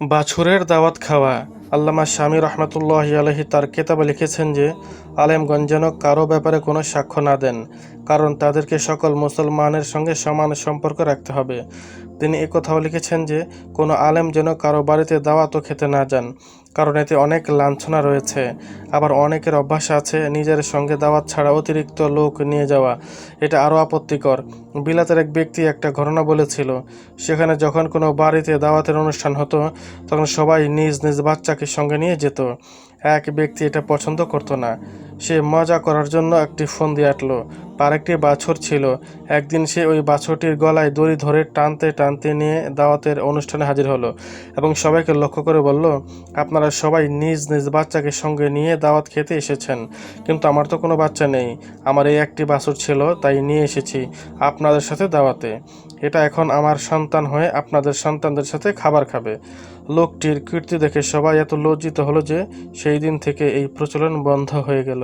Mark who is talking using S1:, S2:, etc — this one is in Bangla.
S1: বাছুরের দাওয়াত খাওয়া। আল্লামা স্বামী রহমতুল্লাহ আলহি তার কেতাবে লিখেছেন যে আলেমগঞ্জ যেন কারও ব্যাপারে কোনো সাক্ষ্য না দেন, কারণ তাদেরকে সকল মুসলমানের সঙ্গে সমান সম্পর্ক রাখতে হবে। তিনি একথাও লিখেছেন যে, কোনো আলেম যেন কারও বাড়িতে দাওয়াতও খেতে না যান। কারণ এতে অনেক লাঞ্ছনা রয়েছে। আবার অনেকের অভ্যাস আছে নিজের সঙ্গে দাওয়াত ছাড়া অতিরিক্ত লোক নিয়ে যাওয়া। এটা আরও আপত্তিকর। বিলাতের এক ব্যক্তি একটা ঘটনা বলেছিল, সেখানে যখন কোনো বাড়িতে দাওয়াতের অনুষ্ঠান হতো, তখন সবাই নিজ নিজ বাচ্চাকে সঙ্গে নিয়ে যেত। এক ব্যক্তি এটা পছন্দ করতো না। সে মজা করার জন্য একটি ফোন দিয়ে আটলো। তার একটি বাছুর ছিল। একদিন সে ওই বাছুরটির গলায় দড়ি ধরে টানতে টানতে নিয়ে দাওয়াতের অনুষ্ঠানে হাজির হলো এবং সবাইকে লক্ষ্য করে বলল, আপনারা সবাই নিজ নিজ বাচ্চাকে সঙ্গে নিয়ে দাওয়াত খেতে এসেছেন, কিন্তু আমার তো কোনো বাচ্চা নেই। আমার এই একটি বাছুর ছিল, তাই নিয়ে এসেছি আপনাদের সাথে দাওয়াতে। এটা এখন আমার সন্তান হয়ে আপনাদের সন্তানদের সাথে খাবার খাবে। লোকটির কীর্তি দেখে সবাই এত লজ্জিত হলো যে সেই দিন থেকে এই প্রচলন বন্ধ হয়ে গেল।